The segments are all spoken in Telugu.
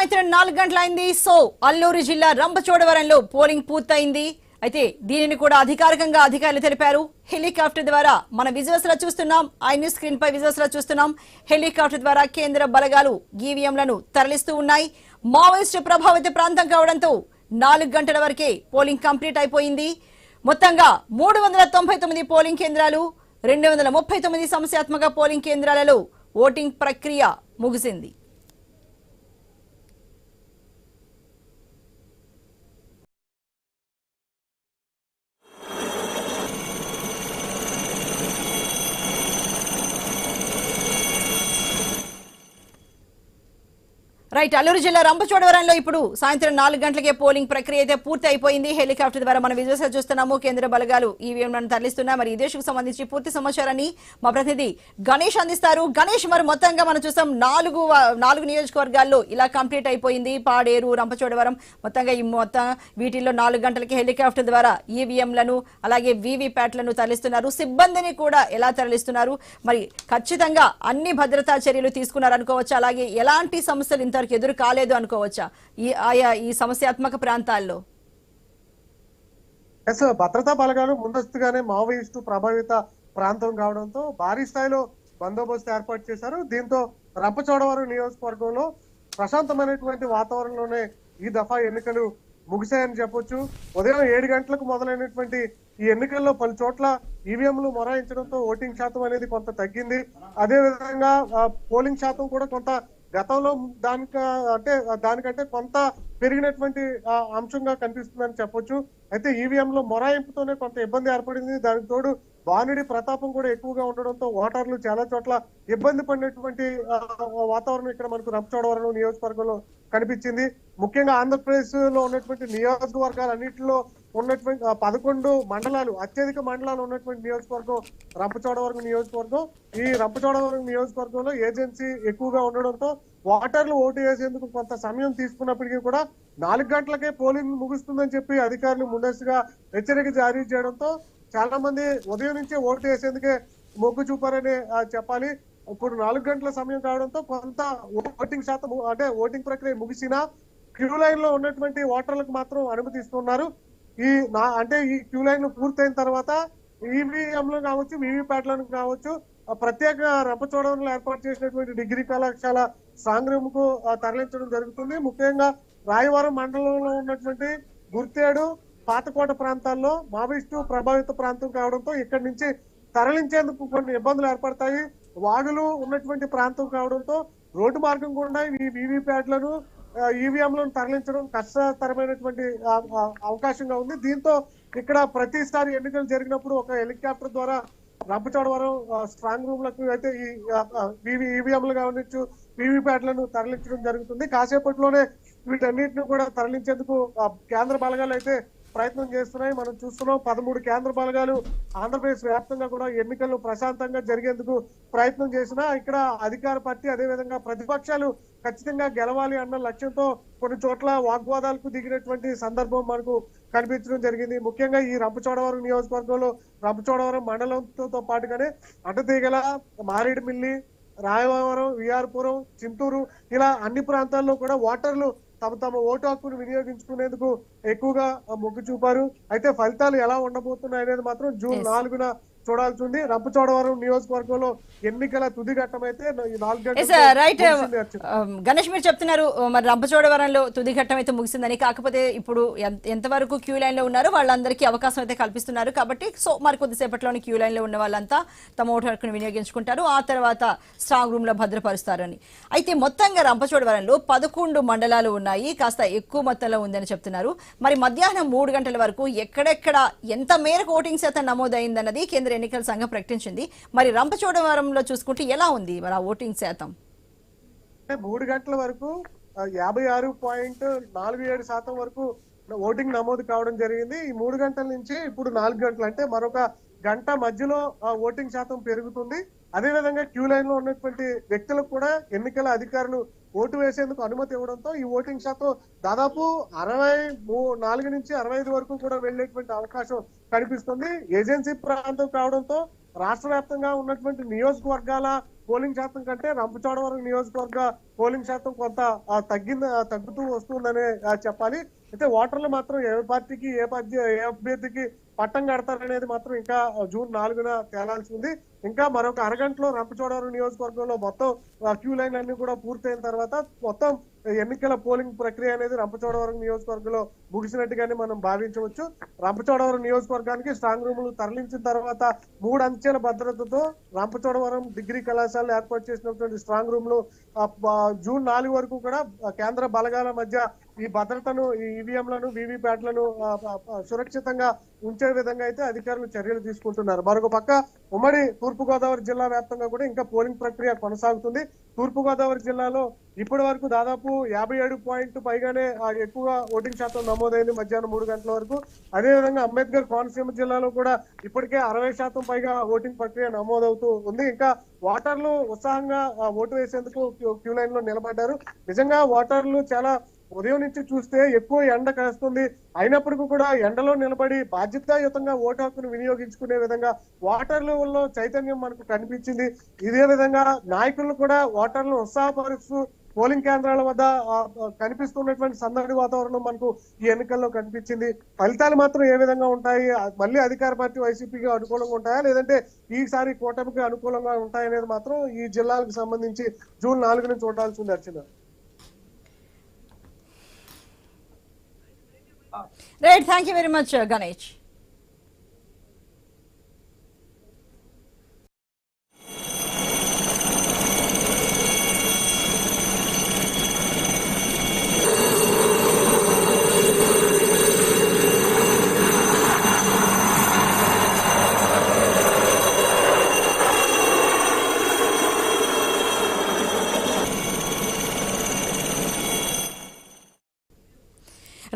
సాయంత్రం నాలుగు గంటలైంది. సో అల్లూరు జిల్లా రంపచోడవరంలో పోలింగ్ పూర్తయింది. అయితే దీనిని కూడా అధికారికంగా అధికారులు తెలిపారు. హెలికాప్టర్ ద్వారా మన విజువల్స్లో చూస్తున్నాం. ఐన్ స్క్రీన్ పై విజువల్స్లో చూస్తున్నాం. హెలికాప్టర్ ద్వారా కేంద్ర బలగాలు ఈవీఎంలను తరలిస్తూ ఉన్నాయి. మావోయిస్టు ప్రభావిత ప్రాంతం కావడంతో నాలుగు గంటల వరకే పోలింగ్ కంప్లీట్ అయిపోయింది. మొత్తంగా మూడు వందల తొంభై తొమ్మిది పోలింగ్ కేంద్రాలు రెండు వందల ముప్పై తొమ్మిది సమస్యాత్మక పోలింగ్ కేంద్రాలలో ఓటింగ్ ప్రక్రియ ముగిసింది. రైట్ అల్లూరు జిల్లా రంపచోడవరంలో ఇప్పుడు సాయంత్రం నాలుగు గంటలకే పోలింగ్ ప్రక్రియ అయితే పూర్తి అయిపోయింది. హెలికాప్టర్ ద్వారా మనం విజువల్స్ చూస్తున్నాము. కేంద్ర బలగాలు ఈవీఎంలను తరలిస్తున్నా మరి ఈ సంబంధించి పూర్తి సమాచారాన్ని మా ప్రతినిధి గణేష్ అందిస్తారు. గణేష్ మరి మొత్తంగా మనం చూస్తాం నాలుగు నాలుగు నియోజకవర్గాల్లో ఇలా కంప్లీట్ అయిపోయింది. పాడేరు రంపచోడవరం మొత్తంగా ఈ మొత్తం వీటిల్లో నాలుగు గంటలకి హెలికాప్టర్ ద్వారా ఈవీఎంలను అలాగే వీవీప్యాట్లను తరలిస్తున్నారు. సిబ్బందిని కూడా ఎలా తరలిస్తున్నారు? మరి ఖచ్చితంగా అన్ని భద్రతా చర్యలు తీసుకున్నారనుకోవచ్చు? అలాగే ఎలాంటి సమస్యలు ఇంతవరకు ఎదురు కాలేదు అనుకోవచ్చా? ఈ ఆయా ఈ సమస్యాత్మక ప్రాంతాల్లో? ఎస్ భద్రతా బలగాలు ముందస్తుగానే మావోయిస్టు ప్రభావిత ప్రాంతం కావడంతో భారీ స్థాయిలో బందోబస్తు ఏర్పాటు చేశారు. దీంతో రంపచోడవరం నియోజకవర్గంలో ప్రశాంతమైనటువంటి వాతావరణంలోనే ఈ దఫా ఎన్నికలు ముగిశాయని చెప్పొచ్చు. ఉదయం ఏడు గంటలకు మొదలైనటువంటి ఈ ఎన్నికల్లో పలు చోట్ల ఈవీఎంలు మొరాయించడంతో ఓటింగ్ శాతం అనేది కొంత తగ్గింది. అదే విధంగా పోలింగ్ శాతం కూడా కొంత గతంలో దానిక అంటే దానికంటే కొంత పెరిగినటువంటి అంశంగా కనిపిస్తుందని చెప్పొచ్చు. అయితే ఈవీఎం లో మొరాయింపుతోనే కొంత ఇబ్బంది ఏర్పడింది. దానికి తోడు బానుడి ప్రతాపం కూడా ఎక్కువగా ఉండడంతో ఓటర్లు చాలా చోట్ల ఇబ్బంది పడినటువంటి వాతావరణం ఇక్కడ మనకు రంపచోడవరం నియోజకవర్గంలో కనిపించింది. ముఖ్యంగా ఆంధ్రప్రదేశ్లో ఉన్నటువంటి నియోజకవర్గాలన్నింటిలో ఉన్నటువంటి పదకొండు మండలాలు అత్యధిక మండలాలు ఉన్నటువంటి నియోజకవర్గం రంపచోడవరం నియోజకవర్గం. ఈ రంపచోడవరం నియోజకవర్గంలో ఏజెన్సీ ఎక్కువగా ఉండడంతో ఓటర్లు ఓటు వేసేందుకు కొంత సమయం తీసుకున్నప్పటికీ కూడా నాలుగు గంటలకే పోలింగ్ ముగుస్తుందని చెప్పి అధికారులు ముందస్తుగా హెచ్చరిక జారీ చేయడంతో చాలా మంది ఉదయం నుంచే ఓటు వేసేందుకే మొగ్గు చూపారని చెప్పాలి. ఇప్పుడు నాలుగు గంటల సమయం కావడంతో కొంత ఓటింగ్ శాతం అంటే ఓటింగ్ ప్రక్రియ ముగిసినా క్యూ లైన్లో ఉన్నటువంటి ఓటర్లకు మాత్రం అనుమతిస్తున్నారు ఈ నా అంటే ఈ క్యూ లైన్ పూర్తయిన తర్వాత ఈవీఎంలు కావచ్చు వీవీప్యాట్లను కావచ్చు ప్రత్యేక రంపచోడవరంలో ఏర్పాటు చేసినటువంటి డిగ్రీ కళాశాల స్ట్రాంగ్ రూమ్కు తరలించడం జరుగుతుంది. ముఖ్యంగా రాయవరం మండలంలో ఉన్నటువంటి గుర్తేడు పాతకోట ప్రాంతాల్లో మావిస్టు ప్రభావిత ప్రాంతం కావడంతో ఇక్కడి నుంచి తరలించేందుకు కొన్ని ఇబ్బందులు ఏర్పడతాయి. వాగులు ఉన్నటువంటి ప్రాంతం కావడంతో రోడ్డు మార్గం గుండా ఈ వీవీప్యాట్లను ఈవీఎంలను తరలించడం కష్టతరమైనటువంటి అవకాశంగా ఉంది. దీంతో ఇక్కడ ప్రతిసారి ఎన్నికలు జరిగినప్పుడు ఒక హెలికాప్టర్ ద్వారా రంపచోడవరం స్ట్రాంగ్ రూమ్లకు అయితే ఈ ఈవీఎంలు కావచ్చు వీవీప్యాట్లను తరలించడం జరుగుతుంది. కాసేపట్లోనే వీటన్నిటిని కూడా తరలించేందుకు కేంద్ర బలగాలు అయితే ప్రయత్నం చేస్తున్నాయి. మనం చూస్తున్నాం పదమూడు కేంద్ర బలగాలు ఆంధ్రప్రదేశ్ వ్యాప్తంగా కూడా ఎన్నికలు ప్రశాంతంగా జరిగేందుకు ప్రయత్నం చేసినా ఇక్కడ అధికార పార్టీ అదేవిధంగా ప్రతిపక్షాలు ఖచ్చితంగా గెలవాలి అన్న లక్ష్యంతో కొన్ని చోట్ల వాగ్వాదాలకు దిగినటువంటి సందర్భం మనకు కనిపించడం జరిగింది. ముఖ్యంగా ఈ రంపచోడవరం నియోజకవర్గంలో రంపచోడవరం మండలంతో పాటుగానే అడ్డతీగల మారేడుమిల్లి రాయవరం విఆర్పురం చింతూరు ఇలా అన్ని ప్రాంతాల్లో కూడా ఓటర్లు తమ తమ ఓటు హక్కును వినియోగించుకునేందుకు ఎక్కువగా మొగ్గు చూపారు. అయితే ఫలితాలు ఎలా ఉండబోతున్నాయి అనేది మాత్రం జూన్. నాలుగున చూడాల్సి ఉంది రంపచోడవరం నియోజకవర్గంలో ఎన్నికల తుది ఘట్టం అయితే రైట్. గణేష్ మీరు చెప్తున్నారు మరి రంపచోడవరంలో తుది ఘట్టం అయితే ముగిసిందని. కాకపోతే ఇప్పుడు ఎంత- ఎంతవరకు క్యూ లైన్లో ఉన్నారో వాళ్ళందరికీ అవకాశం అయితే కల్పిస్తున్నారు కాబట్టి సో మరి కొద్దిసేపట్లోనే క్యూ లైన్లో ఉన్న వాళ్ళంతా తమ ఓటు హక్కును వినియోగించుకుంటారు. ఆ తర్వాత స్ట్రాంగ్ రూమ్లో భద్రపరుస్తారని. అయితే మొత్తంగా రంపచోడవరంలో పదకొండు మండలాలు ఉన్నాయి. కాస్త ఎక్కువ మొత్తంలో ఉందని చెప్తున్నారు. మరి మధ్యాహ్నం మూడు గంటల వరకు ఎక్కడెక్కడ ఎంత మేరకు ఓటింగ్ శాతం నమోదైందన్నది కేంద్ర ఎన్నికల సంఘం ప్రకటించింది. మరి రంపచోడవరంలో చూసుకుంటే ఎలా ఉంది మరి ఆ ఓటింగ్ శాతం? మూడు గంటల వరకు యాభై ఆరు పాయింట్ నాలుగు ఏడు శాతం వరకు ఓటింగ్ నమోదు కావడం జరిగింది. ఈ మూడు గంటల నుంచి ఇప్పుడు నాలుగు గంటలు అంటే మరొక గంట మధ్యలో ఆ, ఓటింగ్ శాతం పెరుగుతుంది. అదే విధంగా క్యూ లైన్లో ఉన్నటువంటి వ్యక్తులకు కూడా ఎన్నికల అధికారులు ఓటు వేసేందుకు అనుమతి ఇవ్వడంతో ఈ ఓటింగ్ శాతం దాదాపు అరవై మూ- నాలుగు నుంచి అరవై ఐదు వరకు కూడా వెళ్ళేటువంటి అవకాశం కనిపిస్తుంది. ఏజెన్సీ ప్రాంతం కావడంతో రాష్ట్ర వ్యాప్తంగా ఉన్నటువంటి నియోజకవర్గాల పోలింగ్ శాతం కంటే రంపచోడవరం నియోజకవర్గ పోలింగ్ శాతం కొంత తగ్గింది తగ్గుతూ వస్తుందనే చెప్పాలి. అయితే ఓటర్లు మాత్రం ఏ పార్టీకి ఏ పార్టీ ఏ అభ్యర్థికి పట్టం కడతారనేది మాత్రం ఇంకా జూన్ నాలుగున తేలాల్సి ఉంది. ఇంకా మరొక అరగంటలో రంపచోడవరం నియోజకవర్గంలో మొత్తం క్యూ లైన్ అన్ని కూడా పూర్తయిన తర్వాత మొత్తం ఎన్నికల పోలింగ్ ప్రక్రియ అనేది రంపచోడవరం నియోజకవర్గంలో ముగిసినట్టుగానే మనం భావించవచ్చు. రంపచోడవరం నియోజకవర్గానికి స్ట్రాంగ్ రూములు తరలించిన తర్వాత మూడు అంచెల భద్రతతో రంపచోడవరం డిగ్రీ కళాశాల ఏర్పాటు చేసినటువంటి స్ట్రాంగ్ రూమ్లు జూన్ నాలుగు వరకు కూడా కేంద్ర బలగాల మధ్య ఈ భద్రతను ఈ ఈవీఎంలను వీవీప్యాట్లను సురక్షితంగా ఉంచే విధంగా అయితే అధికారులు చర్యలు తీసుకుంటున్నారు. మరొక పక్క ఉమ్మడి తూర్పుగోదావరి జిల్లా వ్యాప్తంగా కూడా ఇంకా పోలింగ్ ప్రక్రియ కొనసాగుతుంది. తూర్పుగోదావరి జిల్లాలో ఇప్పటి వరకు దాదాపు యాభై ఏడు పాయింట్ పైగానే ఎక్కువగా ఓటింగ్ శాతం నమోదైంది మధ్యాహ్నం మూడు గంటల వరకు. అదేవిధంగా అంబేద్కర్ కోనసీమ జిల్లాలో కూడా ఇప్పటికే అరవై శాతం పైగా ఓటింగ్ ప్రక్రియ నమోదవుతూ ఉంది. ఇంకా ఓటర్లు ఉత్సాహంగా ఓటు వేసేందుకు క్యూ- క్యూ లైన్లో నిలబడ్డారు. నిజంగా ఓటర్లు చాలా ఉదయం నుంచి చూస్తే ఎక్కువ ఎండ కాస్తుంది. అయినప్పటికీ కూడా ఎండలో నిలబడి బాధ్యతాయుతంగా ఓటు హక్కును వినియోగించుకునే విధంగా ఓటర్లలో చైతన్యం మనకు కనిపించింది. ఇదే విధంగా నాయకులు కూడా ఓటర్లను ఉత్సాహపరుస్తూ పోలింగ్ కేంద్రాల వద్ద కనిపిస్తున్నటువంటి సందడి వాతావరణం మనకు ఈ ఎన్నికల్లో కనిపించింది. ఫలితాలు మాత్రం ఏ విధంగా ఉంటాయి? మళ్ళీ అధికార పార్టీ వైసీపీకి అనుకూలంగా ఉంటాయా? లేదంటే ఈసారి కూటమికి అనుకూలంగా ఉంటాయనేది మాత్రం ఈ జిల్లాలకు సంబంధించి జూన్ నాలుగున చూడాల్సి ఉంది Archana right thank you very much Ganesh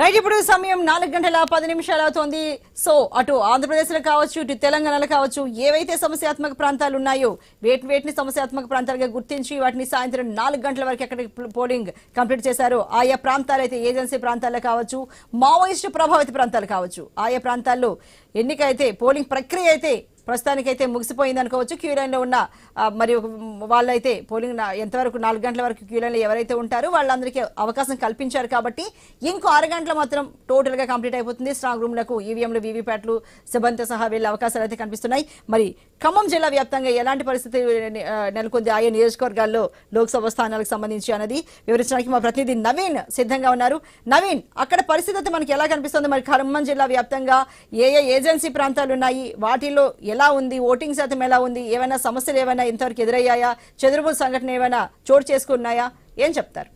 right ఇప్పుడు సమయం నాలుగు గంటల పది నిమిషాలు అవుతోంది. సో అటు ఆంధ్రప్రదేశ్లో కావచ్చు ఇటు తెలంగాణలో కావచ్చు ఏవైతే సమస్యాత్మక ప్రాంతాలు ఉన్నాయో వేటి వేటిని సమస్యాత్మక ప్రాంతాలుగా గుర్తించి వాటిని సాయంత్రం నాలుగు గంటల వరకు ఎక్కడ పోలింగ్ కంప్లీట్ చేశారు ఆయా ప్రాంతాలైతే ఏజెన్సీ ప్రాంతాల్లో కావచ్చు మావోయిస్టు ప్రభావిత ప్రాంతాలు కావచ్చు ఆయా ప్రాంతాల్లో ఎన్నిక అయితే పోలింగ్ ప్రక్రియ అయితే ప్రస్తుతానికైతే ముగిసిపోయింది అనుకోవచ్చు క్యూ లైన్లో ఉన్న మరి వాళ్ళైతే పోలింగ్ ఎంతవరకు నాలుగు గంటల వరకు క్యూ లైన్లో ఎవరైతే ఉంటారో వాళ్ళందరికీ అవకాశం కల్పించారు కాబట్టి ఇంకో అర గంటల మాత్రం టోటల్గా కంప్లీట్ అయిపోతుంది. స్ట్రాంగ్ రూమ్లకు ఈవీఎంలు వీవీప్యాట్లు సిబ్బందితో సహా వెళ్ళే అవకాశాలు అయితే కనిపిస్తున్నాయి. మరి ఖమ్మం జిల్లా వ్యాప్తంగా ఎలాంటి పరిస్థితి నెలకొంది? ఆయా నియోజకవర్గాల్లో లోక్సభ స్థానాలకు సంబంధించి అన్నది వివరించడానికి మా ప్రతినిధి నవీన్ సిద్ధంగా ఉన్నారు. నవీన్ అక్కడ పరిస్థితి అయితే మనకి ఎలా కనిపిస్తుంది? మరి ఖమ్మం జిల్లా వ్యాప్తంగా ఏ ఏ ఏజెన్సీ ప్రాంతాలు ఉన్నాయి? వాటిలో ఎలా ఉంది? ఓటింగ్ శాతం ఎలా ఉంది? ఏమైనా సమస్యలు ఏమైనా ఇంతవరకు ఎదురయ్యాయా? చెదురుబులు సంఘటన ఏమైనా చోటు చేసుకున్నాయా? ఏం చెప్తారు?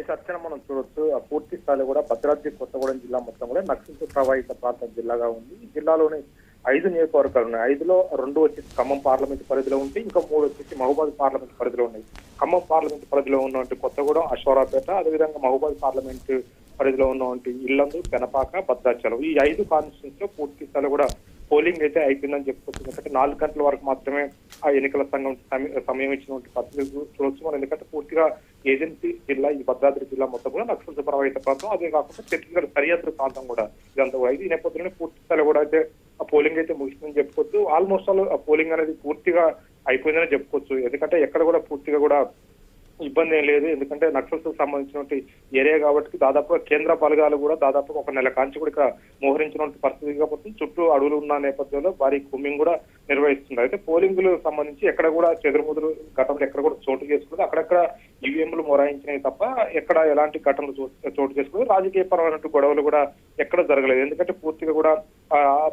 ఈ మనం చూడొచ్చు ఆ పూర్తి స్థాయిలో కూడా భద్రాద్రి కొత్తగూడెం జిల్లా మొత్తం కూడా నక్సల్తో ప్రభావిత ప్రాంతం జిల్లాగా ఉంది. ఈ జిల్లాలోని ఐదు నియోజకవర్గాలు ఉన్నాయి. ఐదులో రెండు వచ్చేసి ఖమ్మం పార్లమెంట్ పరిధిలో ఉంటే ఇంకా మూడు వచ్చేసి మహబూబాద్ పార్లమెంట్ పరిధిలో ఉన్నాయి. ఖమ్మం పార్లమెంట్ పరిధిలో ఉన్నటువంటి కొత్తగూడెం అశ్వరాపేట అదేవిధంగా మహబూబాద్ పార్లమెంట్ పరిధిలో ఉన్నటువంటి ఇల్లందు పెనపాక భద్రాచలం. ఈ ఐదు కాన్స్టిట్యూన్స్లో పూర్తి స్థాయిలో కూడా పోలింగ్ అయితే అయిపోయిందని చెప్పుకోవచ్చు ఎందుకంటే నాలుగు గంటల వరకు మాత్రమే ఆ ఎన్నికల సంఘం సమయం ఇచ్చినటువంటి పరిస్థితి చూడొచ్చు మనం ఎందుకంటే పూర్తిగా ఏజెన్సీ జిల్లా ఈ భద్రాద్రి జిల్లా మొత్తం కూడా నక్సల్ ప్రభావిత ప్రాంతం. అదే కాకుండా ఛత్తీస్గఢ్ సరిహద్దు ప్రాంతం కూడా ఇదంతా కూడా. ఇది ఈ నేపథ్యంలో పూర్తి స్థాయి కూడా అయితే ఆ పోలింగ్ అయితే ముగిసిందని చెప్పుకోవచ్చు ఆల్మోస్ట్ ఆల్ ఆ పోలింగ్ అనేది పూర్తిగా అయిపోయిందని చెప్పుకోవచ్చు ఎందుకంటే ఎక్కడ కూడా పూర్తిగా కూడా ఇబ్బంది ఏం లేదు. ఎందుకంటే నక్సల్స్ సంబంధించినటువంటి ఏరియా కాబట్టి దాదాపుగా కేంద్ర బలగాలు కూడా దాదాపుగా ఒక నెల కాంచి కూడా ఇక్కడ మోహరించినటువంటి పరిస్థితి కాబట్టి చుట్టూ అడవులు ఉన్న నేపథ్యంలో భారీ కుమ్మింగ్ కూడా నిర్వహిస్తుంది అయితే పోలింగులు సంబంధించి ఎక్కడ కూడా చెదురుముదురు ఘటనలు ఎక్కడ కూడా చోటు చేసుకుంది అక్కడక్కడ ఈవీఎంలు మొరాయించినాయి తప్ప ఎక్కడ ఎలాంటి ఘటనలు చోటు చేసుకోలేదు. రాజకీయ పరమైనటువంటి గొడవలు కూడా ఎక్కడ జరగలేదు. ఎందుకంటే పూర్తిగా కూడా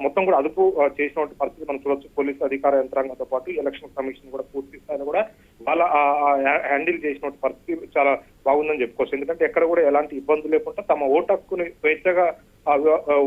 మొత్తం కూడా అదుపు చేసినటువంటి పరిస్థితి మనం చూడొచ్చు. పోలీసు అధికార యంత్రాంగంతో పాటు ఎలక్షన్ కమిషన్ కూడా పూర్తి స్థాయిలో కూడా వాళ్ళ హ్యాండిల్ చేసినటువంటి పరిస్థితి చాలా బాగుందని చెప్పుకోవచ్చు. ఎందుకంటే ఎక్కడ కూడా ఎలాంటి ఇబ్బందులు లేకుండా తమ ఓటు హక్కుని స్వేచ్ఛగా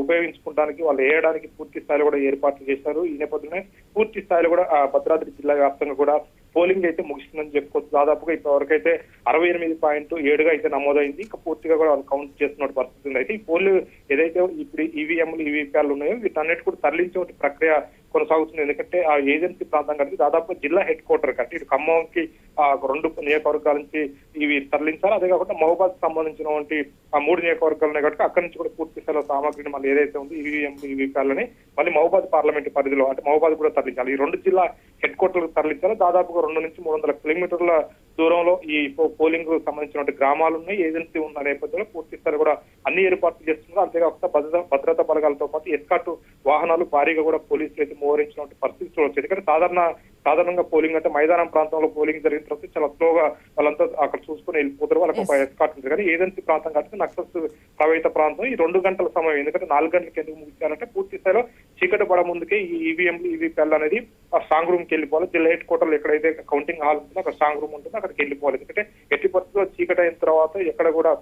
ఉపయోగించుకోవడానికి వాళ్ళు వేయడానికి పూర్తి స్థాయిలో కూడా ఏర్పాట్లు చేశారు. ఈ నేపథ్యంలో పూర్తి స్థాయిలో కూడా ఆ, భద్రాద్రి జిల్లా వ్యాప్తంగా కూడా పోలింగ్ అయితే ముగిసిందని చెప్పుకోవచ్చు. దాదాపుగా ఇప్పటివరకు అయితే అరవై ఎనిమిది పాయింట్ ఏడుగా అయితే నమోదైంది. ఇంకా పూర్తిగా కూడా వాళ్ళు కౌంట్ చేస్తున్న పరిస్థితి ఉంది అయితే ఈ పోల్ ఏదైతే ఇప్పుడు ఈవీఎంలు ఈవీపీఆర్లు ఉన్నాయో వీటన్నిటి కూడా తరలించే ప్రక్రియ కొనసాగుతుంది. ఎందుకంటే ఆ ఏజెన్సీ ప్రాంతం కంటే దాదాపు జిల్లా హెడ్ క్వార్టర్ కంటే ఇటు ఖమ్మంకి ఆ రెండు నియోజకవర్గాల నుంచి ఇవి తరలించాలి అదే కాకుండా మహబాద్ సంబంధించినటువంటి ఆ మూడు నియోజకవర్గాలు ఉన్నాయి కాబట్టి అక్కడి నుంచి కూడా పూర్తి స్థాయిలో సామాగ్రిని మళ్ళీ ఏదైతే ఉంది ఈవీఎం ఈవీపీఆర్లని మళ్ళీ మహబాద్ పార్లమెంట్ పరిధిలో అంటే మహబాద్ కూడా తరలించాలి. ఈ రెండు జిల్లా హెడ్ క్వార్టర్ తరలించాలి. దాదాపుగా రెండు నుంచి మూడు వందల కిలోమీటర్ల దూరంలో ఈ పోలింగ్కు సంబంధించినటువంటి గ్రామాలు ఉన్నాయి ఏజెన్సీ ఉన్న నేపథ్యంలో పూర్తి స్థాయిలో కూడా అన్ని ఏర్పాట్లు చేస్తున్నారు. అంతేకాకుండా భద్రత భద్రతా బలగాలతో పాటు ఎస్కాట్ వాహనాలు భారీగా కూడా పోలీసులు అయితే మోహరించినటువంటి పరిస్థితి చూడవచ్చు ఎందుకంటే సాధారణ సాధారణంగా పోలింగ్ అంటే మైదానం ప్రాంతంలో పోలింగ్ జరిగిన తర్వాత చాలా స్లోగా వాళ్ళంతా అక్కడ చూసుకుని వెళ్ళిపోతారు. వాళ్ళకి ఒక ఎస్కాట్ ఉంటుంది కానీ ఏజెన్సీ ప్రాంతం కాబట్టి నక్సల్స్ ప్రభావిత ప్రాంతం ఈ రెండు గంటల సమయం. ఎందుకంటే నాలుగు గంటలకు ఎందుకు ముగించాలంటే పూర్తి స్థాయిలో చీకటి పడ ముందుకే ఈ ఈవీఎంలు ఈవీపీఎల్ అనేది ఆ స్ట్రాంగ్ రూమ్కి వెళ్ళిపోవాలి. జిల్లా హెడ్ క్వార్టర్లో ఎక్కడైతే కౌంటింగ్ హాల్ ఉంటుందో అక్కడ స్ట్రాంగ్ రూమ్ ఉంటుందో. అక్కడికి వెళ్ళిపోవాలి. ఎందుకంటే ఎట్టి పరిస్థితుల్లో చీకటి అయిన తర్వాత ఎక్కడ కూడా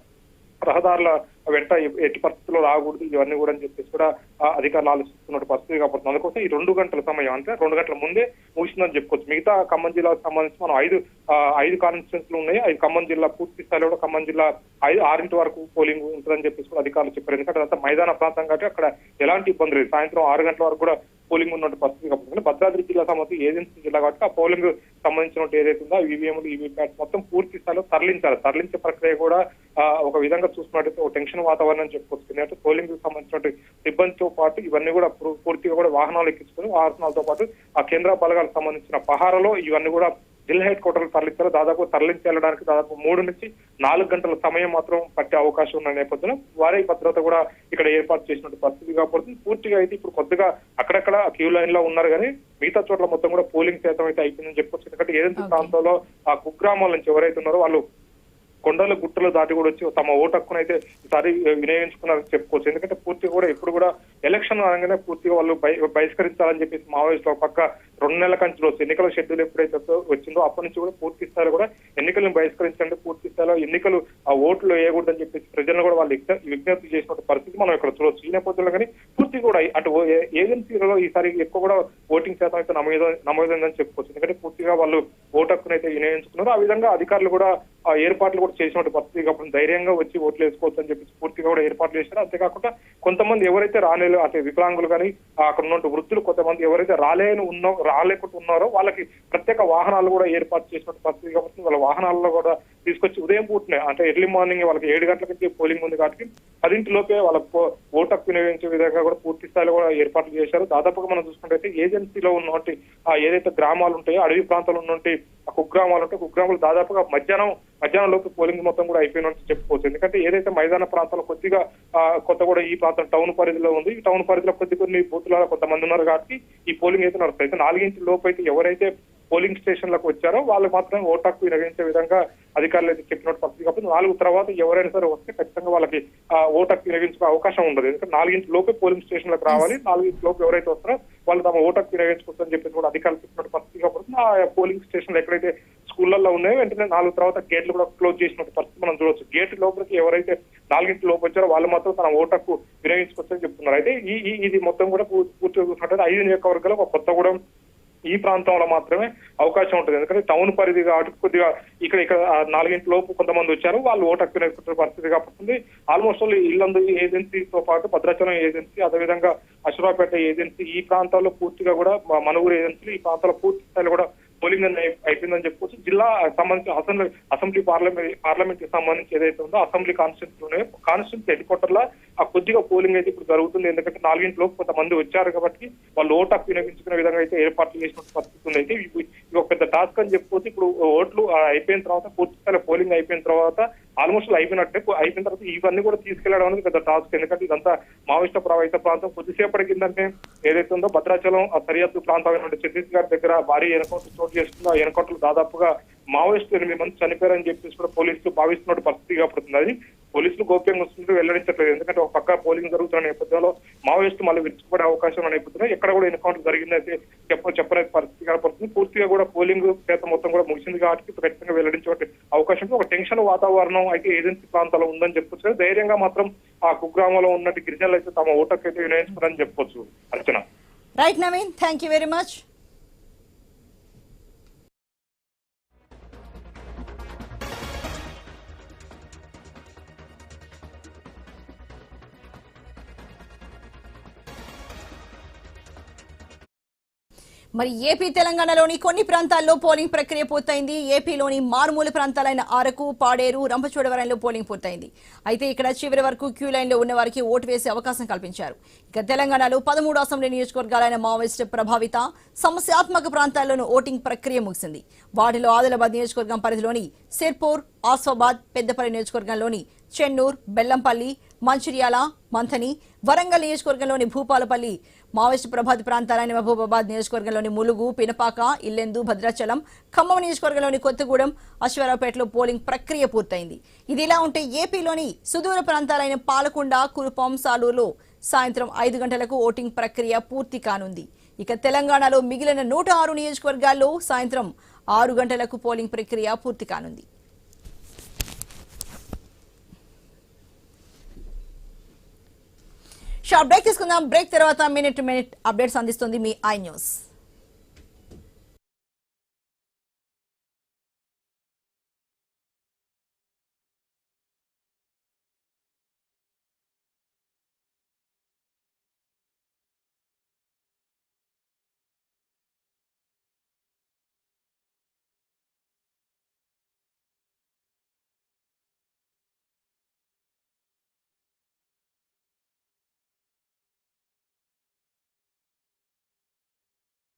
రహదారుల వెంట ఎట్టి పరిస్థితుల్లో రాకూడదు ఇవన్నీ కూడా అని చెప్పేసి కూడా అధికారులు ఆలోచిస్తున్న పరిస్థితి కాబట్టి అందుకోసం ఈ రెండు గంటల సమయం అంటే రెండు గంటల ముందే ముగిసిందని చెప్పుకోవచ్చు. మిగతా ఖమ్మం జిల్లాకు సంబంధించి మనం ఐదు ఐదు కాన్స్టిట్యూన్సీలు ఉన్నాయి. ఐదు ఖమ్మం జిల్లా పూర్తి స్థాయిలో కూడా ఖమ్మం జిల్లా ఐదు ఆరింటి వరకు పోలింగ్ ఉంటుందని చెప్పేసి కూడా అధికారులు చెప్పారు. ఎందుకంటే అదంతా మైదాన ప్రాంతం కాబట్టి అక్కడ ఎలాంటి ఇబ్బంది లేదు. సాయంత్రం ఆరు గంటల వరకు కూడా పోలింగ్ ఉన్నటువంటి పరిస్థితి కాబట్టి భద్రాద్రి జిల్లా సంబంధించి ఏజెన్సీ జిల్లా కాబట్టి ఆ పోలింగ్ సంబంధించిన ఏదైతే ఉందో ఈవీఎంలు ఈవీప్యాట్ మొత్తం పూర్తి స్థాయిలో తరలించాలి. తరలించే ప్రక్రియ కూడా ఒక విధంగా చూసుకున్నట్టయితే ఒక టెన్షన్ వాతావరణం చెప్పుకోవచ్చు ఎందుకంటే పోలింగ్కి సంబంధించిన సిబ్బందితో పాటు ఇవన్నీ కూడా పూర్తిగా కూడా వాహనాలు ఎక్కించుకొని వాహనాలతో పాటు ఆ కేంద్ర బలగాలకు సంబంధించిన పహారలో ఇవన్నీ కూడా జిల్లా హెడ్ క్వార్టర్ తరలించారు దాదాపు తరలించి వెళ్ళడానికి దాదాపు మూడు నుంచి నాలుగు గంటల సమయం మాత్రం పట్టే అవకాశం ఉన్న నేపథ్యంలో వారి భద్రత కూడా ఇక్కడ ఏర్పాటు చేసినట్టు పరిస్థితి కాబట్టి పూర్తిగా అయితే ఇప్పుడు కొద్దిగా అక్కడక్కడ క్యూ లైన్లో ఉన్నారు కానీ మిగతా చోట్ల మొత్తం కూడా పోలింగ్ శాతం అయితే అయిపోయిందని చెప్పొచ్చు. ఎందుకంటే ఏదైతే. ప్రాంతంలో ఆ కుగ్రామాల నుంచి ఎవరైతే ఉన్నారో వాళ్ళు కొండలు గుట్టలు దాటి కూడా వచ్చి తమ ఓటు హక్కును అయితే ఈసారి వినియోగించుకున్నారని చెప్పుకోవచ్చు. ఎందుకంటే పూర్తిగా కూడా ఇప్పుడు కూడా ఎలక్షన్ అనగానే పూర్తిగా వాళ్ళు బహిష్కరించాలని చెప్పేసి మావోయిస్టులు ఒక పక్క రెండు నెలల కంచి రోజు ఎన్నికల షెడ్యూల్ ఎప్పుడైతే వచ్చిందో అప్పటి నుంచి కూడా పూర్తి స్థాయిలో కూడా ఎన్నికలను బహిష్కరించండి పూర్తి స్థాయిలో ఎన్నికలు ఆ ఓట్లు వేయకూడదని చెప్పేసి ప్రజలను కూడా వాళ్ళు విజ్ఞప్తి చేసిన పరిస్థితి మనం ఇక్కడ చూడవచ్చు ఈ నేపథ్యంలో కానీ పూర్తి కూడా అటు ఓ- ఏ- ఏజెన్సీలలో ఈసారి ఎక్కువ కూడా ఓటింగ్ శాతం అయితే నమోదు నమోదైందని చెప్పుకోవచ్చు. ఎందుకంటే పూర్తిగా వాళ్ళు ఓటు హక్కును అయితే వినియోగించుకున్నారు. ఆ విధంగా అధికారులు కూడా ఆ ఏర్పాట్లు కూడా చేసినట్టు పరిస్థితి కాబట్టి ధైర్యంగా వచ్చి ఓట్లు వేసుకోవచ్చు అని చెప్పి పూర్తిగా కూడా ఏర్పాట్లు చేశారు. అంతేకాకుండా కొంతమంది ఎవరైతే రాలేదు అంటే వికలాంగులు కానీ అక్కడ ఉన్న వృద్ధులు కొంతమంది ఎవరైతే రాలేని ఉన్నో రాలేకుండా ఉన్నారో వాళ్ళకి ప్రత్యేక వాహనాలు కూడా ఏర్పాటు చేసినట్టు పరిస్థితి కాబట్టి వాళ్ళ వాహనాల్లో కూడా తీసుకొచ్చి ఉదయం పూటనే అంటే ఎర్లీ మార్నింగ్ వాళ్ళకి ఏడు గంటలకి పోలింగ్ ఉంది కాబట్టి పదింటిలోపే వాళ్ళ ఓటు హక్కు వినియోగించే విధంగా కూడా పూర్తి స్థాయిలో కూడా ఏర్పాట్లు చేశారు. దాదాపుగా మనం చూసుకుంటే ఏజెన్సీలో ఉన్నటువంటి ఆ ఏదైతే గ్రామాలు ఉంటాయో అడవి ప్రాంతాలు ఉన్నటువంటి ఆ కుగ్రామాలు ఉంటాయి. కుగ్రామాలు దాదాపుగా మధ్యాహ్నం మధ్యాహ్నం లోపు పోలింగ్ మొత్తం కూడా అయిపోయినట్టు చెప్పుకోవచ్చు. ఎందుకంటే ఏదైతే మైదాన ప్రాంతంలో కొద్దిగా కొత్త కూడా ఈ ప్రాంతం టౌన్ పరిధిలో ఉంది. ఈ టౌన్ పరిధిలో కొద్ది కొన్ని బూతులలో కొంతమంది ఉన్నారు కాబట్టి ఈ పోలింగ్ అయితే నడుస్తుంది అయితే నాలుగింటి లోపు అయితే ఎవరైతే పోలింగ్ స్టేషన్లకు వచ్చారో వాళ్ళు మాత్రం ఓటు హక్కు వినియోగించే విధంగా అధికారులు అయితే చెప్పినట్టు పరిస్థితి. కాబట్టి నాలుగు తర్వాత ఎవరైనా సరే వస్తే ఖచ్చితంగా వాళ్ళకి ఓటు హక్కు వినియోగించుకునే అవకాశం ఉండదు. ఎందుకంటే నాలుగింటి లోపే పోలింగ్ స్టేషన్లకు రావాలి. నాలుగింటి లోపు ఎవరైతే వస్తారో వాళ్ళు తమ ఓటు హక్కు వినియోగించుకోవచ్చని చెప్పి కూడా అధికారులు చెప్పినట్టు పరిస్థితి. కాబట్టి ఆ పోలింగ్ స్టేషన్లు ఎక్కడైతే స్కూళ్ళల్లో ఉన్నాయో వెంటనే నాలుగు తర్వాత గేట్లు కూడా క్లోజ్ చేసినట్టు పరిస్థితి మనం చూడొచ్చు. గేట్ లోపలికి ఎవరైతే నాలుగింటి లోపు వచ్చారో వాళ్ళు మాత్రం తన ఓటు హక్కు వినియోగించుకోవచ్చని చెప్తున్నారు. అయితే ఈ ఇది మొత్తం కూడా పూ- పూర్తిగా చూసినట్టయితే ఐదు నియోజకవర్గాలు ఒక కొత్తగూడెం ఈ ప్రాంతంలో మాత్రమే అవకాశం ఉంటుంది. ఎందుకంటే టౌన్ పరిధి కాబట్టి కొద్దిగా ఇక్కడ ఇక్కడ నాలుగింటి లోపు కొంతమంది వచ్చారు. వాళ్ళు ఓటు హక్కు వేసుకుంటున్న పరిస్థితి కాబట్టి ఆల్మోస్ట్ ఆల్ ఇల్లందు ఏజెన్సీతో పాటు భద్రాచలం ఏజెన్సీ అదేవిధంగా అశ్వరాపేట ఏజెన్సీ ఈ ప్రాంతాల్లో పూర్తిగా కూడా మనుగురు ఏజెన్సీ ఈ ప్రాంతాల్లో పూర్తి స్థాయిలో కూడా పోలింగ్ అనేది అయిపోయిందని చెప్పుకోవచ్చు జిల్లా సంబంధించి అసెంబ్లీ అసెంబ్లీ పార్లమెంట్ పార్లమెంట్కి సంబంధించి ఏదైతే ఉందో assembly constituency constituency head quarter ఆ కొద్దిగా పోలింగ్ అయితే ఇప్పుడు జరుగుతుంది. ఎందుకంటే నాలుగింట్లో కొంతమంది వచ్చారు కాబట్టి వాళ్ళు ఓటు హక్కు వినియోగించుకునే విధంగా అయితే ఏర్పాట్లు చేసిన పరిస్థితి ఉంది. అయితే ఇది ఒక పెద్ద టాస్క్ అని చెప్పుకోవచ్చు ఇప్పుడు ఓట్లు అయిపోయిన తర్వాత పూర్తి పోలింగ్ అయిపోయిన తర్వాత ఆల్మోస్ట్ అయిపోయినట్టే. అయిపోయిన తర్వాత ఇవన్నీ కూడా తీసుకెళ్ళడం అనేది పెద్ద టాస్క్. ఎందుకంటే ఇదంతా మావోయిస్ట ప్రభావిత ప్రాంతం. కొద్దిసేపటి కిందంటే ఏదైతే ఉందో భద్రాచలం ఆ సరిహద్దు ప్రాంతమైనటువంటి ఛత్తీస్గఢ్ దగ్గర భారీ ఎన్కౌంటర్ చోటు చేసుకున్న ఆ దాదాపుగా మావోయిస్టులు ఎనిమిది మంది చనిపోయారని చెప్పేసి కూడా పోలీసులు భావిస్తున్నట్టు పరిస్థితి కాబడుతుంది అది. పోలీసులు గోప్యంగా వస్తుంటే వెల్లడించట్లేదు. ఎందుకంటే ఒక పక్క పోలింగ్ జరుగుతున్న నేపథ్యంలో మావోయిస్టు మళ్ళీ విరుచుకుపడే అవకాశం ఉన్న నేపథ్యంలో ఎక్కడ కూడా ఎన్కౌంటర్ జరిగిందైతే చెప్ప చెప్పలేని పరిస్థితి కనపడుతుంది. పూర్తిగా కూడా పోలింగ్ చేత మొత్తం కూడా ముగిసింది కాబట్టి ఖచ్చితంగా వెల్లడించే అవకాశం ఒక టెన్షన్ వాతావరణం అయితే ఏజెన్సీ ప్రాంతాల్లో ఉందని చెప్పొచ్చు. ధైర్యంగా మాత్రం ఆ కుగ్రామంలో ఉన్నట్టు గిరిజనులు అయితే తమ ఓటర్కి అయితే వినియోగించుకున్నారని చెప్పొచ్చు. Archana. Right Naveen thank you very much మరి ఏపీ తెలంగాణలోని కొన్ని ప్రాంతాల్లో పోలింగ్ ప్రక్రియ పూర్తయింది. ఏపీలోని మారుమూల ప్రాంతాలైన అరకు పాడేరు రంపచోడవరంలో పోలింగ్ పూర్తయింది. అయితే ఇక్కడ చివరి వరకు క్యూ లైన్లో ఉన్న వారికి ఓటు వేసే అవకాశం కల్పించారు. ఇక తెలంగాణలో పదమూడు అసెంబ్లీ నియోజకవర్గాలైన మావోయిస్ట్ ప్రభావిత సమస్యాత్మక ప్రాంతాల్లోనూ ఓటింగ్ ప్రక్రియ ముగిసింది. వాటిలో ఆదిలాబాద్ నియోజకవర్గం పరిధిలోని సిర్పూర్ ఆస్ఫాబాద్ పెద్దపల్లి నియోజకవర్గంలోని చెన్నూర్ బెల్లంపల్లి మంచిర్యాల మంథని వరంగల్ నియోజకవర్గంలోని భూపాలపల్లి మావోయిస్టు ప్రభాత్ ప్రాంతాలైన మహబూబాబాద్ నియోజకవర్గంలోని ములుగు పినపాక ఇల్లెందు భద్రాచలం ఖమ్మం నియోజకవర్గంలోని కొత్తగూడెం అశ్వారావుపేటలో పోలింగ్ ప్రక్రియ పూర్తయింది. ఇదిలా ఉంటే ఏపీలోని సుదూర ప్రాంతాలైన పాలకొండ కురుపాం సాలూరులో సాయంత్రం ఐదు గంటలకు ఓటింగ్ ప్రక్రియ పూర్తి కానుంది. ఇక తెలంగాణలో మిగిలిన నూట ఆరు నియోజకవర్గాల్లో సాయంత్రం ఆరు గంటలకు పోలింగ్ ప్రక్రియ పూర్తి కానుంది. షార్ట్ బ్రేక్ తీసుకుందాం. బ్రేక్ తర్వాత మినిట్ టు మినిట్ అప్డేట్స్ అందిస్తుంది మీ ఐ న్యూస్.